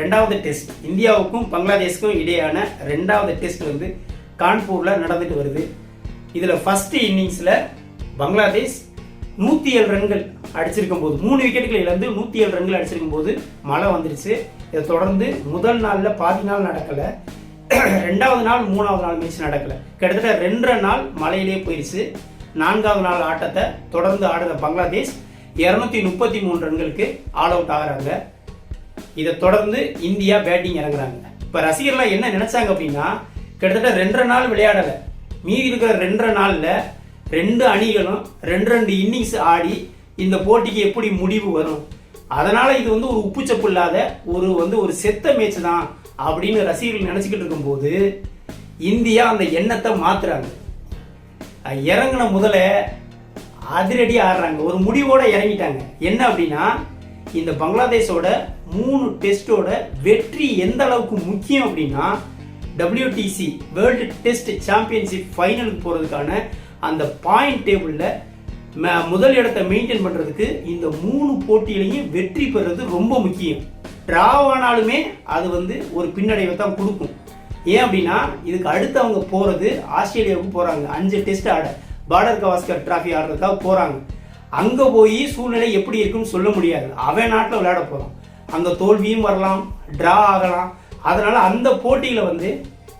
ரெண்டாவது டெஸ்ட். இந்தியாவுக்கும் பங்களாதேஷுக்கும் இடையான ரெண்டாவது டெஸ்ட் வந்து கான்பூரில் நடந்துட்டு வருது. இதில் ஃபஸ்ட்டு இன்னிங்ஸில் பங்களாதேஷ் நூற்றி ஏழு ரன்கள் அடிச்சிருக்கும் போது மூணு விக்கெட்டுகள் இழந்து நூற்றி ஏழு ரன்கள் அடிச்சிருக்கும் போது மழை வந்துருச்சு. இதை தொடர்ந்து முதல் நாளில் பாதி நாள் நடக்கலை. ரெண்டாவது நாள் மூணாவது நாள் மேட்ச் நடக்கலை. கிட்டத்தட்ட ரெண்டரை நாள் மழையிலே போயிடுச்சு நான்காவது நாள் ஆட்டத்தை தொடர்ந்து ஆடுற பங்களாதேஷ் இரநூத்தி முப்பத்தி மூணு ரன்களுக்கு ஆல் அவுட் ஆகுறாங்க. இதை தொடர்ந்து இந்தியா பேட்டிங் இறங்குறாங்க. இப்போ ரசிகர்லாம் என்ன நினைச்சாங்க அப்படின்னா கிட்டத்தட்ட ரெண்டரை நாள் விளையாடலை. மீதி இருக்கிற ரெண்டரை நாளில் ரெண்டு அணிகளும் ரெண்டு ரெண்டு இன்னிங்ஸ் ஆடி இந்த போட்டிக்கு எப்படி முடிவு வரும்? அதனால் இது வந்து ஒரு உப்புச்சப்பு இல்லாத ஒரு வந்து ஒரு செத்த மேட்ச் தான் அப்படின்னு ரசிகர்கள் நினச்சிக்கிட்டு இருக்கும்போது இந்தியா அந்த எண்ணத்தை மாற்றுறாங்க இறங்கின இறங்குன முதல்ல அதிரடி ஆடுறாங்க. ஒரு முடிவோட இறங்கிட்டாங்க. என்ன அப்படின்னா இந்த பங்களாதேஷோட மூணு டெஸ்டோட வெற்றி எந்த அளவுக்கு முக்கியம் அப்படின்னா டபிள்யூடிசி வேர்ல்டு டெஸ்ட் சாம்பியன்ஷிப் ஃபைனலுக்கு போகிறதுக்கான அந்த பாயிண்ட் டேபிளில் முதல் இடத்தை மெயின்டைன் பண்ணுறதுக்கு இந்த மூணு போட்டியிலையும் வெற்றி பெறுறது ரொம்ப முக்கியம். ட்ராவானாலுமே அது வந்து ஒரு பின்னடைவை தான் கொடுக்கும். ஏன் அப்படின்னா இதுக்கு அடுத்து அவங்க போகிறது ஆஸ்திரேலியாவுக்கு போகிறாங்க அஞ்சு டெஸ்ட் ஆட பார்டர் கவாஸ்கர் ட்ராஃபி ஆடுறதுக்காக போகிறாங்க அங்கே போய் சூழ்நிலை எப்படி இருக்குன்னு சொல்ல முடியாது. அவன் நாட்டில் விளையாட போகிறான் அந்த தோல்வியும் வரலாம் ட்ரா ஆகலாம். அதனால் அந்த போட்டியில் வந்து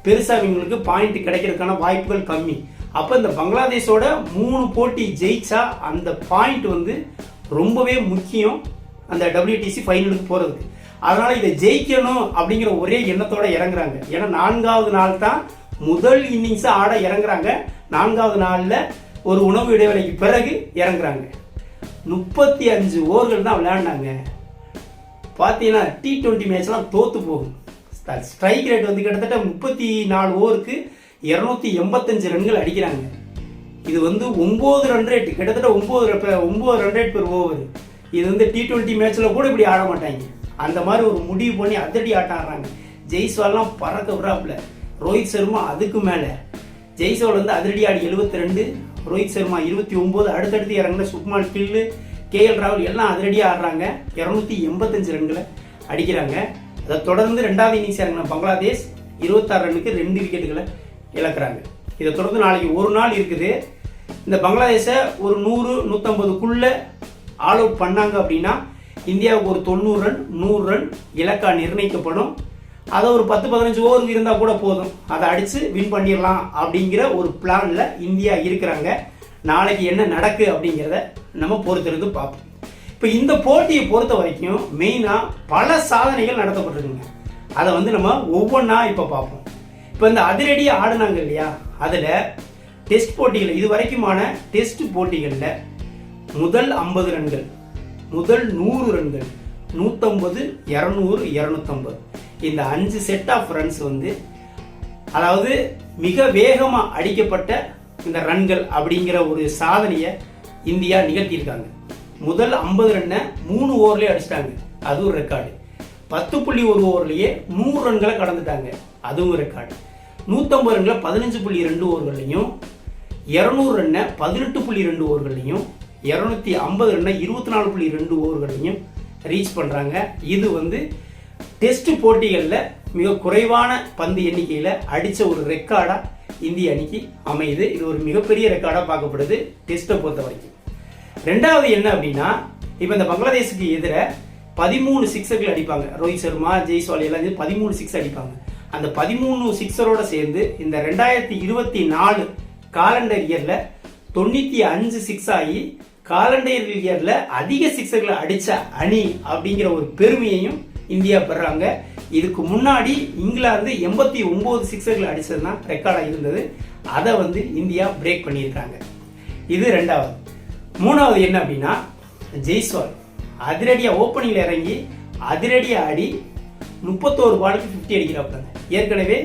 பெருசாக இவங்களுக்கு பாயிண்ட் கிடைக்கிறதுக்கான வாய்ப்புகள் கம்மி. அப்போ இந்த பங்களாதேஷோட மூணு போட்டி ஜெயிச்சா அந்த பாயிண்ட் வந்து ரொம்பவே முக்கியம் அந்த டபிள்யூடிசி ஃபைனலுக்கு போகிறதுக்கு அதனால் இதை ஜெயிக்கணும் அப்படிங்கிற ஒரே எண்ணத்தோடு இறங்குறாங்க. ஏன்னா நான்காவது நாள் தான் முதல் இன்னிங்ஸை ஆட இறங்குறாங்க. நான்காவது நாளில் ஒரு உணவு இடைவேளைக்கு பிறகு இறங்குறாங்க. முப்பத்தி அஞ்சு ஓவர்கள் தான் விளையாடினாங்க பார்த்தீங்கன்னா டி டுவெண்ட்டி மேட்ச்லாம் தோற்று போகும் ஸ்ட்ரைக் ரேட் வந்து கிட்டத்தட்ட முப்பத்தி நாலு ஓவருக்கு இரநூத்தி எண்பத்தஞ்சு ரன்கள் அடிக்கிறாங்க. இது வந்து ஒம்பது ரன் ரேட் கிட்டத்தட்ட ஒம்பது ஒம்பது ரன் ரேட் பெர் ஓவர் இது வந்து டி டுவெண்ட்டி மேட்ச்சில் கூட இப்படி ஆட மாட்டாங்க. அந்த மாதிரி ஒரு முடிவு பண்ணி அதிரடி ஆட்டம் ஆடுறாங்க. ஜெய்ஸ்வால்லாம் பறக்க விடாப்புல ரோஹித் சர்மா அதுக்கு மேலே. ஜெய்ஸ்வால் வந்து அதிரடி ஆடி எழுபத்தி ரெண்டு ரோஹித் சர்மா இருபத்தி ஒம்பது அடுத்தடுத்து இறங்கின சுக்மான் கில்லு கேஎல் ராகுல் எல்லாம் அதிரடியாக ஆடுறாங்க. இரநூத்தி எண்பத்தஞ்சு ரன்களை அடிக்கிறாங்க. அதை தொடர்ந்து ரெண்டாவது இன்னிங்ஸ் இறங்கின பங்களாதேஷ் இருபத்தாறு ரன்னுக்கு ரெண்டு விக்கெட்டுகளை இழக்கிறாங்க. இதை தொடர்ந்து நாளைக்கு ஒரு நாள் இருக்குது. இந்த பங்களாதேஷை ஒரு நூறு நூற்றம்பதுக்குள்ளே ஆல் அவுட் பண்ணாங்க அப்படின்னா இந்தியாவுக்கு ஒரு தொண்ணூறு ரன் நூறு ரன் இலக்கா நிர்ணயிக்கப்படும். அதை ஒரு பத்து பதினஞ்சு ஓவர் இருந்தால் கூட போதும். அதை அடித்து வின் பண்ணிடலாம் அப்படிங்கிற ஒரு பிளானில் இந்தியா இருக்கிறாங்க. நாளைக்கு என்ன நடக்கு அப்படிங்கிறத நம்ம பொறுத்திருந்து பார்ப்போம். இப்போ இந்த போட்டியை பொறுத்த வரைக்கும் மெயினாக பல சாதனைகள் நடத்தப்பட்டிருக்குங்க. அதை வந்து நம்ம ஒவ்வொன்றா இப்போ பார்ப்போம். இப்போ இந்த அதிரடியாக ஆடினாங்க இல்லையா? அதில் டெஸ்ட் போட்டிகள் இது வரைக்குமான டெஸ்ட் போட்டிகளில் முதல் ஐம்பது ரன்கள் முதல் நூறு ரன்கள் நூற்றம்பது இரநூறு இரநூத்தம்பது. இந்த அஞ்சு செட் ஆஃப் ரன்ஸ் வந்து அதாவது மிக வேகமாக அடிக்கப்பட்ட இந்த ரன்கள் அப்படிங்கிற ஒரு சாதனையை இந்தியா நிகழ்த்தியிருக்காங்க. முதல் ஐம்பது ரன்னை மூணு ஓவர்லேயே அடிச்சிட்டாங்க. அதுவும் ரெக்கார்டு பத்து புள்ளி ஒரு ஓவர்லேயே நூறு ரன்களை கடந்துட்டாங்க. அதுவும் ரெக்கார்டு நூற்றம்பது ரன்களை பதினஞ்சு புள்ளி ரெண்டு ஓவர்கள்லையும் இரநூறு ரன்னை பதினெட்டு புள்ளி ரெண்டு ஓவர்கள்லையும் இரநூத்தி ஐம்பது ரன்னை இருபத்தி நாலு புள்ளி ரெண்டு ஓவர்களையும் ரீச் பண்ணுறாங்க இது வந்து டெஸ்ட் போட்டிகளில் மிக குறைவான பந்து எண்ணிக்கையில் அடித்த ஒரு ரெக்கார்டாக இந்திய அணிக்கு அமையுது. இது ஒரு மிகப்பெரிய ரெக்கார்டாக பார்க்கப்படுது டெஸ்ட்டை பொறுத்த வரைக்கும் ரெண்டாவது என்ன அப்படின்னா இப்போ இந்த பங்களாதேஷுக்கு எதிர பதிமூணு சிக்ஸர்கள் அடிப்பாங்க. ரோஹித் சர்மா ஜெய்ஸ்வாலி எல்லாம் சேர்ந்து பதிமூணு சிக்ஸ் அடிப்பாங்க. அந்த பதிமூணு சிக்ஸரோட சேர்ந்து இந்த ரெண்டாயிரத்தி இருபத்தி நாலு காலண்டர் இயரில் தொண்ணூற்றி அஞ்சு சிக்ஸ் ஆகி காலண்டர் இயரில் அதிக சிக்ஸர்களை அடித்த அணி அப்படிங்கிற ஒரு பெருமையையும் இந்தியா பெறாங்க. இதுக்கு முன்னாடி இங்கிலாந்து எண்பத்தி ஒம்பது சிக்ஸர்கள் அடித்தது தான் ரெக்கார்டாக இருந்தது. அதை வந்து இந்தியா பிரேக் பண்ணியிருக்காங்க. இது ரெண்டாவது. மூணாவது என்ன அப்படின்னா ஜெய்ஸ்வால் அதிரடியாக ஓப்பனிங்கில் இறங்கி அதிரடியாக ஆடி முப்பத்தோரு பாலுக்கு ஃபிஃப்டி அடிக்கிறாப்புல. ஏற்கனவே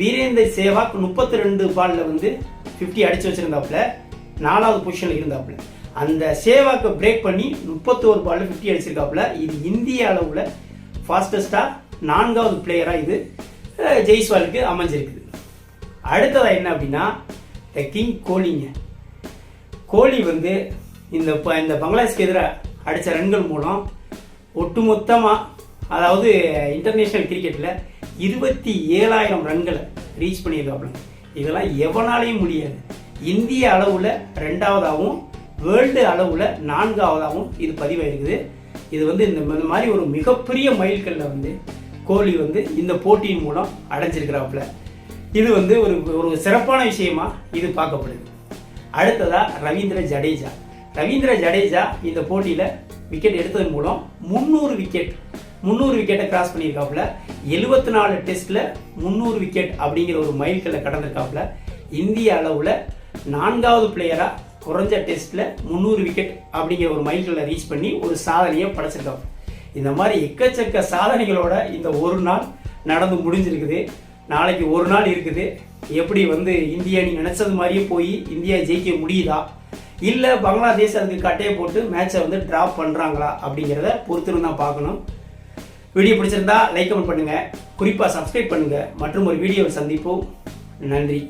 வீரேந்தர் சேவாக் முப்பத்தி ரெண்டு பாலில் வந்து ஃபிஃப்டி அடித்து வச்சிருந்தாப்புல. நாலாவது பொசிஷனில் இருந்தாப்புல. அந்த சேவாக்கை பிரேக் பண்ணி முப்பத்தோரு பாலில் ஃபிஃப்டி அடிச்சிருக்காப்புல. இது இந்திய அளவில் ஃபாஸ்டஸ்ட்டாக நான்காவது பிளேயராக இது ஜெய்ஸ்வாலுக்கு அமைஞ்சிருக்குது. அடுத்ததாக என்ன அப்படின்னா த கிங் கோலிங்க. கோலி வந்து இந்த ப- இந்த பங்களாதேஷ்க்கு எதிராக அடித்த ரன்கள் மூலம் ஒட்டுமொத்தமாக அதாவது இன்டர்நேஷ்னல் கிரிக்கெட்டில் இருபத்தி ஏழாயிரம் ரன்களை ரீச் பண்ணியிருக்காப்புல. இதெல்லாம் எவனாலையும் முடியாது. இந்திய அளவில் ரெண்டாவதாகவும் வேர்ல்டு அளவில் நான்காவதாகவும் இது பதிவாயிருக்குது. இது வந்து இந்த இந்த மாதிரி ஒரு மிகப்பெரிய மைல்கல்ல வந்து கோலி வந்து இந்த போட்டியின் மூலம் அடைஞ்சிருக்கிறாப்புல. இது வந்து ஒரு ஒரு சிறப்பான விஷயமா இது பார்க்கப்படுது. அடுத்ததா ரவீந்திர ஜடேஜா. ரவீந்திர ஜடேஜா இந்த போட்டியில் விக்கெட் எடுத்ததன் மூலம் முந்நூறு விக்கெட் முந்நூறு விக்கெட்டை கிராஸ் பண்ணியிருக்காப்புல. எழுபத்தி நாலு டெஸ்ட்டில் முந்நூறு விக்கெட் அப்படிங்கிற ஒரு மைல்கல்லை கடந்திருக்காப்புல. இந்திய அளவில் நான்காவது பிளேயராக குறைஞ்ச டெஸ்ட்டில் முந்நூறு விக்கெட் அப்படிங்கிற ஒரு மைல்கல்லை ரீச் பண்ணி ஒரு சாதனையை படைச்சிருக்காப்புல. இந்த மாதிரி எக்கச்சக்க சாதனைகளோட இந்த ஒரு நாள் நடந்து முடிஞ்சிருக்குது. நாளைக்கு ஒரு நாள் இருக்குது. எப்படி வந்து இந்தியா நீ நினச்சது மாதிரியே போய் இந்தியா ஜெயிக்க முடியுதா? இல்லை பங்களாதேஷ் அதுக்கு கட்டையை போட்டு மேட்சை வந்து ட்ராப் பண்ணுறாங்களா அப்படிங்கிறத பொறுத்திருந்து தான் பார்க்கணும். வீடியோ பிடிச்சிருந்தா லைக் கமெண்ட் பண்ணுங்கள் குறிப்பாக சப்ஸ்கிரைப் பண்ணுங்கள் மற்றும் ஒரு வீடியோவை சந்திப்போம். நன்றி.